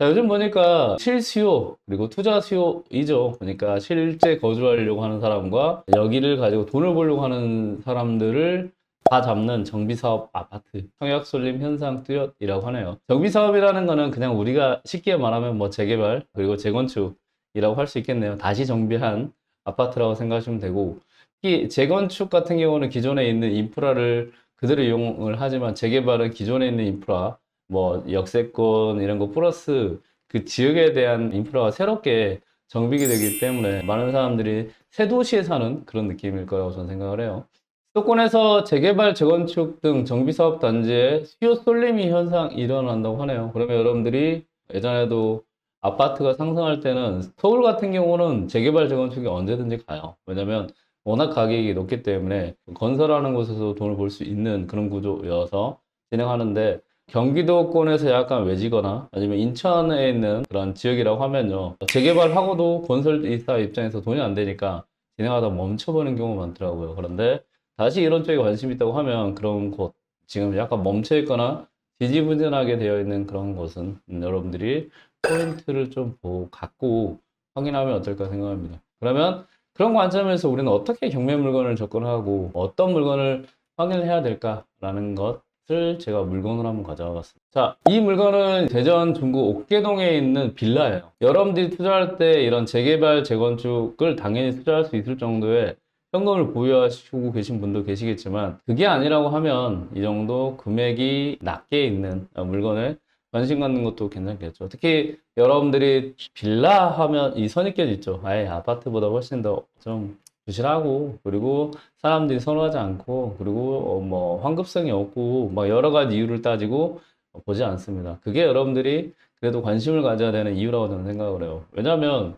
자, 요즘 보니까 실수요, 그리고 투자 수요이죠. 그러니까 실제 거주하려고 하는 사람과 여기를 가지고 돈을 벌려고 하는 사람들을 다 잡는 정비사업 아파트, 청약쏠림 현상 뚜렷이라고 하네요. 정비사업이라는 거는 그냥 우리가 쉽게 말하면 뭐 재개발, 그리고 재건축이라고 할 수 있겠네요. 다시 정비한 아파트라고 생각하시면 되고, 특히 재건축 같은 경우는 기존에 있는 인프라를 그대로 이용을 하지만 재개발은 기존에 있는 인프라, 뭐 역세권 이런 거 플러스 그 지역에 대한 인프라가 새롭게 정비가 되기 때문에 많은 사람들이 새 도시에 사는 그런 느낌일 거라고 저는 생각을 해요. 수도권에서 재개발, 재건축 등 정비사업 단지에 수요 쏠림이 현상 일어난다고 하네요. 그러면 여러분들이 예전에도 아파트가 상승할 때는 서울 같은 경우는 재개발, 재건축이 언제든지 가요. 왜냐면 워낙 가격이 높기 때문에 건설하는 곳에서 돈을 벌 수 있는 그런 구조여서 진행하는데 경기도권에서 약간 외지거나 아니면 인천에 있는 그런 지역이라고 하면요. 재개발하고도 건설이사 입장에서 돈이 안 되니까 진행하다 멈춰버리는 경우가 많더라고요. 그런데 다시 이런 쪽에 관심이 있다고 하면 그런 곳, 지금 약간 멈춰 있거나 지지부진하게 되어 있는 그런 곳은 음, 여러분들이 포인트를 좀 보, 갖고 확인하면 어떨까 생각합니다. 그러면 그런 관점에서 우리는 어떻게 경매 물건을 접근하고 어떤 물건을 확인을 해야 될까라는 것 을 제가 물건으로 한번 가져와 봤습니다. 자, 이 물건은 대전 중구 옥계동에 있는 빌라예요. 여러분들이 투자할 때 이런 재개발, 재건축을 당연히 투자할 수 있을 정도의 현금을 보유하시고 계신 분도 계시겠지만 그게 아니라고 하면 이 정도 금액이 낮게 있는 물건에 관심 갖는 것도 괜찮겠죠. 특히 여러분들이 빌라 하면 이 선입견 있죠. 아예 아파트보다 훨씬 더 좀 부실하고 그리고 사람들이 선호하지 않고 그리고 어, 뭐 환급성이 없고 막 여러 가지 이유를 따지고 보지 않습니다. 그게 여러분들이 그래도 관심을 가져야 되는 이유라고 저는 생각을 해요. 왜냐하면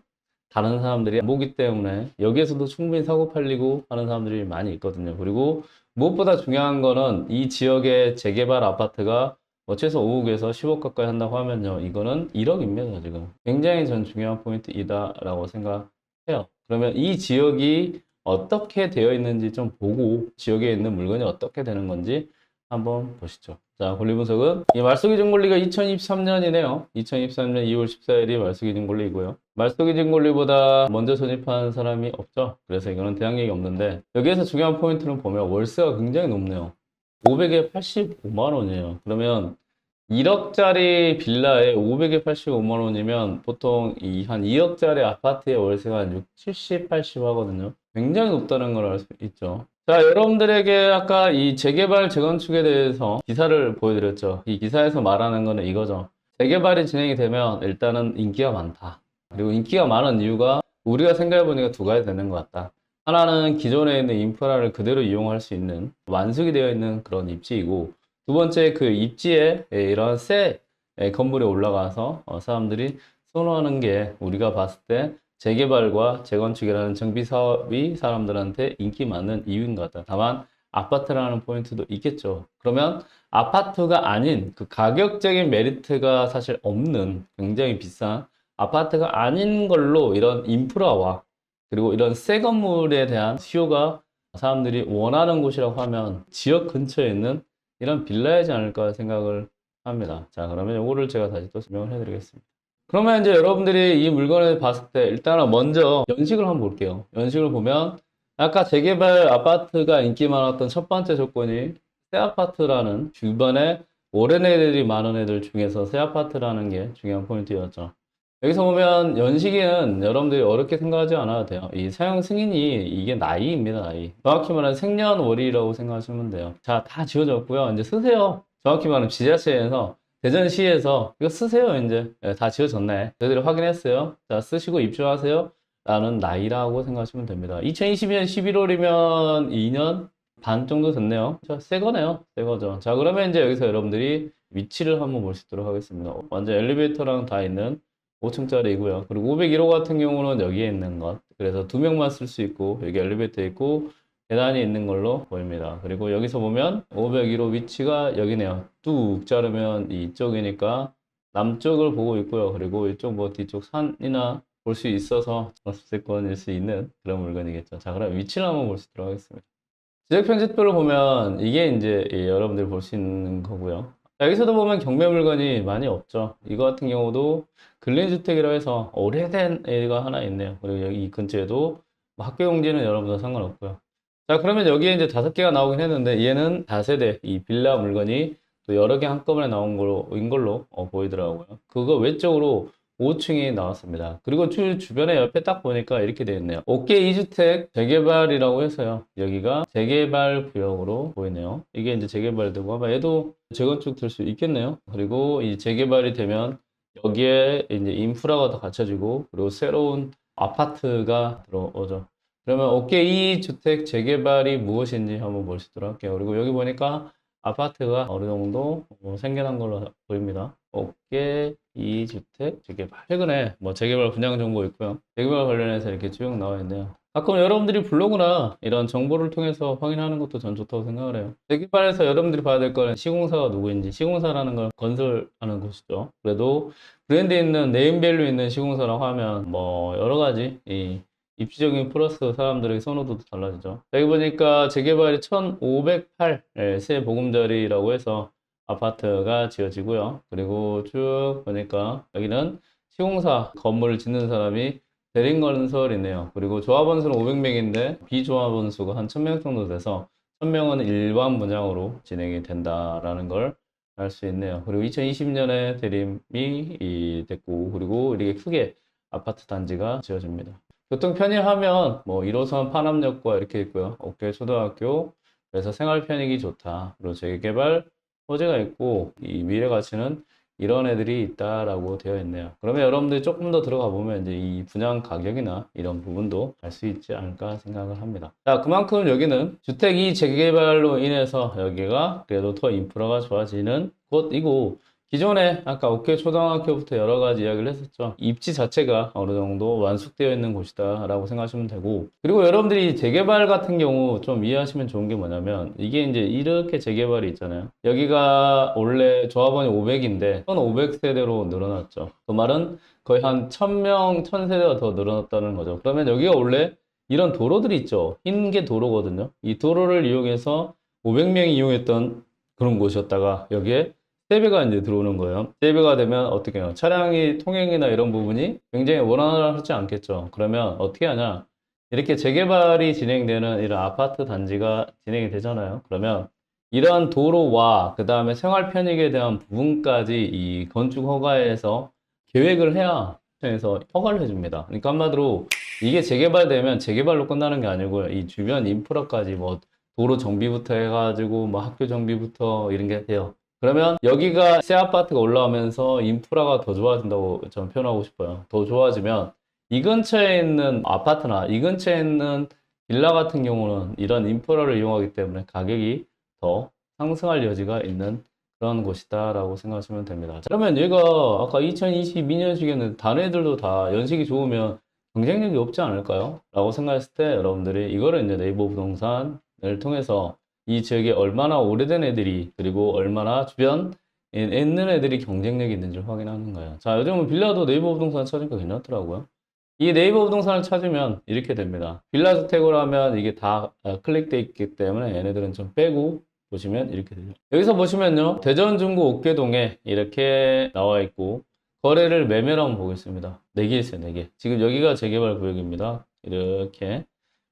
다른 사람들이 안 보기 때문에 여기에서도 충분히 사고 팔리고 하는 사람들이 많이 있거든요. 그리고 무엇보다 중요한 거는 이 지역의 재개발 아파트가 뭐 최소 5억에서 10억 가까이 한다고 하면요. 이거는 1억입니다, 지금. 굉장히 전 중요한 포인트이다라고 생각해요. 그러면 이 지역이 어떻게 되어 있는지 좀 보고 지역에 있는 물건이 어떻게 되는 건지 한번 보시죠. 자, 권리 분석은 이 말소기준 권리가 2023년이네요. 2023년 2월 14일이 말소기준 권리이고요. 말소기준 권리보다 먼저 선입한 사람이 없죠. 그래서 이거는 대항력이 없는데 여기에서 중요한 포인트는 보면 월세가 굉장히 높네요. 500에 85만 원이에요. 그러면 1억짜리 빌라에 500에 85만 원이면 보통 이 한 2억짜리 아파트의 월세가 한 6, 70, 80 하거든요. 굉장히 높다는 걸 알 수 있죠. 자, 여러분들에게 아까 이 재개발, 재건축에 대해서 기사를 보여드렸죠. 이 기사에서 말하는 거는 이거죠. 재개발이 진행이 되면 일단은 인기가 많다. 그리고 인기가 많은 이유가 우리가 생각해보니까 두 가지 되는 것 같다. 하나는 기존에 있는 인프라를 그대로 이용할 수 있는 완숙이 되어 있는 그런 입지이고 두 번째 그 입지에 이런 새 건물에 올라가서 어, 사람들이 선호하는 게 우리가 봤을 때 재개발과 재건축이라는 정비 사업이 사람들한테 인기 많은 이유인 것 같다. 다만 아파트라는 포인트도 있겠죠. 그러면 아파트가 아닌 그 가격적인 메리트가 사실 없는 굉장히 비싼 아파트가 아닌 걸로 이런 인프라와 그리고 이런 새 건물에 대한 수요가 사람들이 원하는 곳이라고 하면 지역 근처에 있는 이런 빌라이지 않을까 생각을 합니다. 자, 그러면 이거를 제가 다시 또 설명을 해드리겠습니다. 그러면 이제 여러분들이 이 물건을 봤을 때 일단은 먼저 연식을 한번 볼게요. 연식을 보면 아까 재개발 아파트가 인기 많았던 첫 번째 조건이 새 아파트라는 주변에 오랜 애들이 많은 애들 중에서 새 아파트라는 게 중요한 포인트였죠. 여기서 보면 연식에는 여러분들이 어렵게 생각하지 않아도 돼요. 이 사용 승인이 이게 나이입니다, 나이. 정확히 말하면 생년월일이라고 생각하시면 돼요. 자, 다 지워졌고요. 이제 쓰세요. 정확히 말하면 지자체에서 대전시에서 이거 쓰세요, 이제. 예, 다 지워졌네. 저희들이 확인했어요. 자, 쓰시고 입주하세요. 라는 나이라고 생각하시면 됩니다. 2022년 11월이면 2년 반 정도 됐네요. 자, 새 거네요. 새 거죠. 자, 그러면 이제 여기서 여러분들이 위치를 한번 볼 수 있도록 하겠습니다. 완전 엘리베이터랑 다 있는 5층짜리이고요. 그리고 501호 같은 경우는 여기에 있는 것. 그래서 두 명만 쓸 수 있고 여기 엘리베이터 있고 계단이 있는 걸로 보입니다. 그리고 여기서 보면 501호 위치가 여기네요. 뚝 자르면 이쪽이니까 남쪽을 보고 있고요. 그리고 이쪽 뭐 뒤쪽 산이나 볼 수 있어서 전습세권일 수 있는 그런 물건이겠죠. 자, 그럼 위치를 한번 볼 수 있도록 하겠습니다. 지적 편집도를 보면 이게 이제 이 여러분들이 볼 수 있는 거고요. 자, 여기서도 보면 경매 물건이 많이 없죠. 이거 같은 경우도 근린주택이라 해서 오래된 애가 하나 있네요. 그리고 여기 이 근처에도 뭐 학교 용지는 여러분들 상관없고요. 자, 그러면 여기에 이제 다섯 개가 나오긴 했는데 얘는 다세대 이 빌라 물건이 또 여러 개 한꺼번에 나온 걸로 인 걸로 어, 보이더라고요. 그거 외적으로 5층이 나왔습니다. 그리고 주, 주변에 옆에 딱 보니까 이렇게 되어 있네요. 옥계 2주택 재개발이라고 해서요. 여기가 재개발 구역으로 보이네요. 이게 이제 재개발되고 아마 얘도 재건축 될 수 있겠네요. 그리고 이 재개발이 되면 여기에 이제 인프라가 더 갖춰지고 그리고 새로운 아파트가 들어오죠. 그러면 옥계 2주택 재개발이 무엇인지 한번 있도록 할게요. 그리고 여기 보니까 아파트가 어느 정도 뭐 생겨난 걸로 보입니다. 옥계 2주택 재개발. 최근에 뭐 재개발 분양 정보 있고요. 재개발 관련해서 이렇게 쭉 나와 있네요. 가끔 여러분들이 블로그나 이런 정보를 통해서 확인하는 것도 전 좋다고 생각을 해요. 재개발에서 여러분들이 봐야 될 거는 시공사가 누구인지, 시공사라는 걸 건설하는 곳이죠. 그래도 브랜드 있는 네임밸류 있는 시공사라고 하면 뭐 여러 가지 이 입지적인 플러스 사람들의 선호도도 달라지죠. 여기 보니까 재개발이 1508, 예, 새 보금자리라고 해서 아파트가 지어지고요. 그리고 쭉 보니까 여기는 시공사 건물을 짓는 사람이 대림건설이네요. 그리고 조합원수는 500명인데 비조합원수가 한 1000명 정도 돼서 1000명은 일반 분양으로 진행이 된다라는 걸 알 수 있네요. 그리고 2020년에 대림이 이 됐고 그리고 이렇게 크게 아파트 단지가 지어집니다. 교통 편의하면 뭐 1호선 파남역과 이렇게 있고요. 옥계 초등학교 그래서 생활 편익이 좋다. 그리고 재개발 호재가 있고 이 미래 가치는 이런 애들이 있다라고 되어 있네요. 그러면 여러분들이 조금 더 들어가 보면 이제 이 분양 가격이나 이런 부분도 알 수 있지 않을까 생각을 합니다. 자, 그만큼 여기는 주택 이 재개발로 인해서 여기가 그래도 더 인프라가 좋아지는 곳이고 기존에 아까 옥회 초등학교부터 여러 가지 이야기를 했었죠. 입지 자체가 어느 정도 완숙되어 있는 곳이다 라고 생각하시면 되고 그리고 여러분들이 재개발 같은 경우 좀 이해하시면 좋은 게 뭐냐면 이게 이제 이렇게 재개발이 있잖아요. 여기가 원래 조합원이 500인데 1500세대로 늘어났죠. 그 말은 거의 한 1000명, 1000세대가 더 늘어났다는 거죠. 그러면 여기가 원래 이런 도로들이 있죠. 흰 게 도로거든요. 이 도로를 이용해서 500명이 이용했던 그런 곳이었다가 여기에 세배가 이제 들어오는 거예요. 세배가 되면 어떻게 해요? 차량이 통행이나 이런 부분이 굉장히 원활하지 않겠죠. 그러면 어떻게 하냐? 이렇게 재개발이 진행되는 이런 아파트 단지가 진행이 되잖아요. 그러면 이러한 도로와 그 다음에 생활 편익에 대한 부분까지 이 건축 허가에서 계획을 해야 에서 허가를 해줍니다. 그러니까 한마디로 이게 재개발되면 재개발로 끝나는 게 아니고요. 이 주변 인프라까지 뭐 도로 정비부터 해가지고 뭐 학교 정비부터 이런 게 돼요. 그러면 여기가 새 아파트가 올라오면서 인프라가 더 좋아진다고 저는 표현하고 싶어요. 더 좋아지면 이 근처에 있는 아파트나 이 근처에 있는 빌라 같은 경우는 이런 인프라를 이용하기 때문에 가격이 더 상승할 여지가 있는 그런 곳이다 라고 생각하시면 됩니다. 자, 그러면 얘가 아까 2022년식에는 다른 애들도 다 연식이 좋으면 경쟁력이 없지 않을까요? 라고 생각했을 때 여러분들이 이거를 이제 네이버 부동산을 통해서 이 지역에 얼마나 오래된 애들이 그리고 얼마나 주변 있는 애들이 경쟁력이 있는지를 확인하는 거예요. 자, 요즘은 빌라도 네이버 부동산 찾으니까 괜찮더라고요. 이 네이버 부동산을 찾으면 이렇게 됩니다. 빌라 주택으로 하면 이게 다 어, 클릭돼 있기 때문에 얘네들은 좀 빼고 보시면 이렇게 되죠. 여기서 보시면요. 대전 중구 옥계동에 이렇게 나와 있고 거래를 매매로 한번 보겠습니다. 4개 있어요, 4개. 지금 여기가 재개발 구역입니다. 이렇게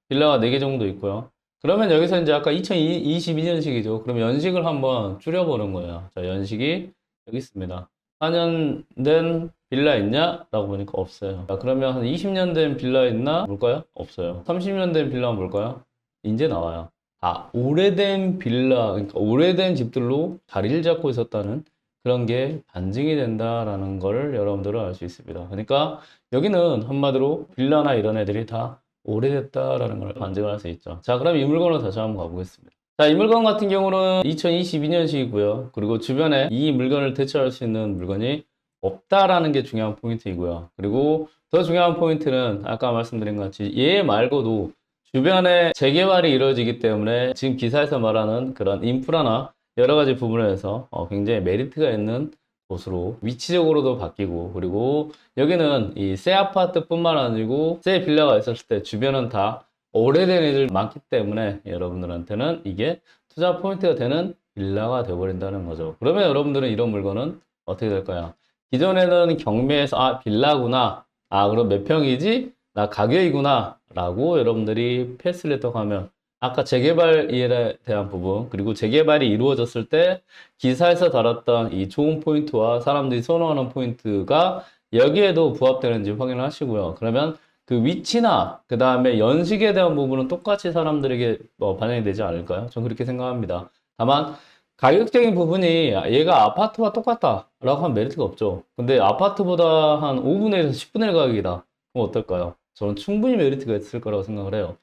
빌라가 4개 정도 있고요. 그러면 여기서 이제 아까 2022년식이죠. 그럼 연식을 한번 줄여보는 거예요. 자, 연식이 여기 있습니다. 4년 된 빌라 있냐? 라고 보니까 없어요. 자, 그러면 한 20년 된 빌라 있나? 볼까요? 없어요. 30년 된 빌라 볼까요? 이제 나와요. 아, 오래된 빌라, 그러니까 오래된 집들로 자리를 잡고 있었다는 그런 게 반증이 된다라는 걸 여러분들은 알 수 있습니다. 그러니까 여기는 한마디로 빌라나 이런 애들이 다 오래됐다라는 걸 반증을 할수 있죠. 자, 그럼 이 물건으로 다시 한번 가보겠습니다. 자, 이 물건 같은 경우는 2022년식이고요. 그리고 주변에 이 물건을 대체할 수 있는 물건이 없다라는 게 중요한 포인트이고요. 그리고 더 중요한 포인트는 아까 말씀드린 것 같이 얘 말고도 주변에 재개발이 이루어지기 때문에 지금 기사에서 말하는 그런 인프라나 여러 가지 부분에서 어, 굉장히 메리트가 있는 곳으로 위치적으로도 바뀌고 그리고 여기는 이 새 아파트뿐만 아니고 새 빌라가 있었을 때 주변은 다 오래된 애들 많기 때문에 여러분들한테는 이게 투자 포인트가 되는 빌라가 되어버린다는 거죠. 그러면 여러분들은 이런 물건은 어떻게 될까요? 기존에는 경매에서 아 빌라구나 아 그럼 몇 평이지 나 가격이구나 라고 여러분들이 패스를 했다고 아까 재개발에 대한 부분 그리고 재개발이 이루어졌을 때 기사에서 다뤘던 이 좋은 포인트와 사람들이 선호하는 포인트가 여기에도 부합되는지 확인을 하시고요. 그러면 그 위치나 그 다음에 연식에 대한 부분은 똑같이 사람들에게 뭐 반영이 되지 않을까요? 전 그렇게 생각합니다. 다만 가격적인 부분이 얘가 아파트와 똑같다라고 하면 메리트가 없죠. 근데 아파트보다 한 5분의 1에서 10분의 1 가격이다. 그럼 어떨까요? 저는 충분히 메리트가 있을 거라고 생각을 해요.